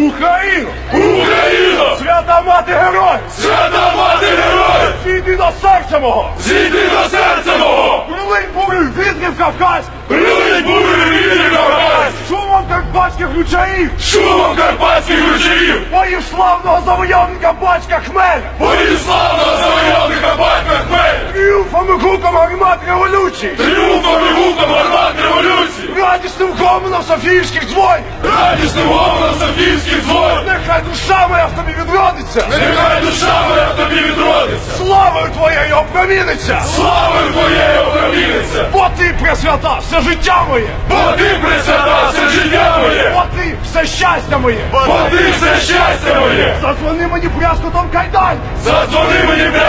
Україну! Україна! Свята мати герой! Свята мати героїв! Зійди до серця мого! Зійди до серця мого! Прилинь бурю вітрів Кавказ! Прилить бурю вітер Кавказ! Шумом карпатських ключаїв! Шумом карпатських ручаїв! Боїв славного завойовника батька Хмеля! Бої славного завойовника батька Хмель! Тріумфом і гуком гармат революції! Тріумфом і гуком! Радісним гомоном Софіївських дзвонів! Радісним головом Софійських дзвонів! Нехай душа моя в тобі відродиться! Нехай душа моя в тобі відродиться! Славою твоєю опроміниться! Славою твоєю опроміниться! Бо ти пресвята, все життя моє! Бо ти присвята все життя моє! Бо ти все щастя моє! Бо ти все щастя моє! Задзвони мені брязкотом кайдань! Задзвони мені брязкотом!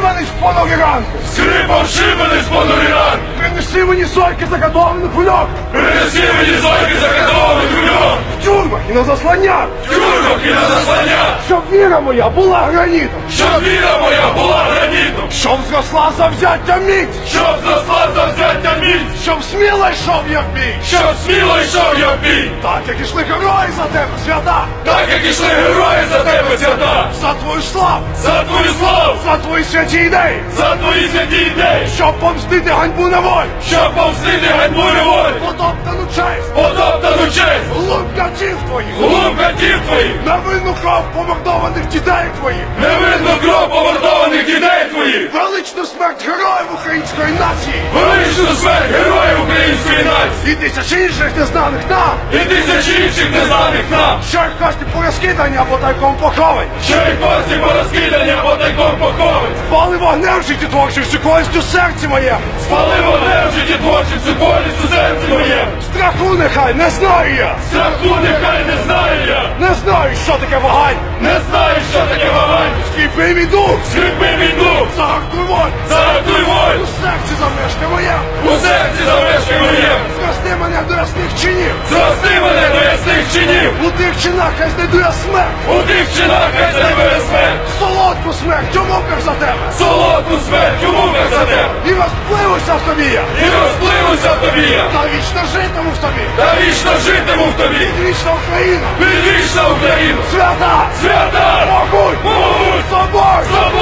Шибаний з понури ранку! Скрипом шибаний з понурі ранки! Принеси мені сойки заготовлених кульок! Принеси мені сойки закатованих кульок! В тюрмах і на заслання! В тюрмах і на заслання! Щоб віра моя була гранітом! Щоб віра моя була гранітом! Щоб зросла завзяття міць! Щоб зросла завзяття міць! Щоб сміло йшов я в бій! Щоб сміло йшов я в бій! Так як ішли герої за тебе, свята! Так як ішли герої за тебе свята! За твою славу! За твою славу! За твої святі ідеї! За твої святі ідеї! Щоб помстити ганьбу на волю! Щоб повстити ганьбу неволі! Потоптану честь! Потоптану честь! Глум катів твоїх! Глум катів твоїх! Невинну кров помордованих дітей твоїх! Невинну кров помордованих дітей твоїх! Величну смерть героїв української нації! Величну смерть героїв української нації! І тисячі інших незнаних нам! І тисячі інших незнаних нам! Що їх кості порозкидані або тайком поховані! Що й кості порозкидані або тайком поховані! Пали вогнем житті творчих чекольстю серці моє! Спали вогнем житті творчим цю болість у серці моєму! Страху нехай не знаю я! Страху нехай не знаю я! Не знаю, що таке вагань! Не знаю, що таке вагань! Скріпи мій дух! Скрипи мій дух! Загартуй воль! Загартуй воль! У серці замешка моє! У серці замешкай моєму! Зрости мене до ясних чинів! Зрости мене до ясних чинів! У тих чинах хай знайду я смерть! У тих чинах хай знайде смерть! Солодку смерть у муках за тебе! Солодку смерть у муках за тебе! І розпливуся в тобі я! І розпливуся в тобі! Та вічно житиму в тобі! Та вічно житиму в тобі! Підвічна Україна! Підвічна Україна! Свята! Свята! Могуть! Могуть! Собор! Собор!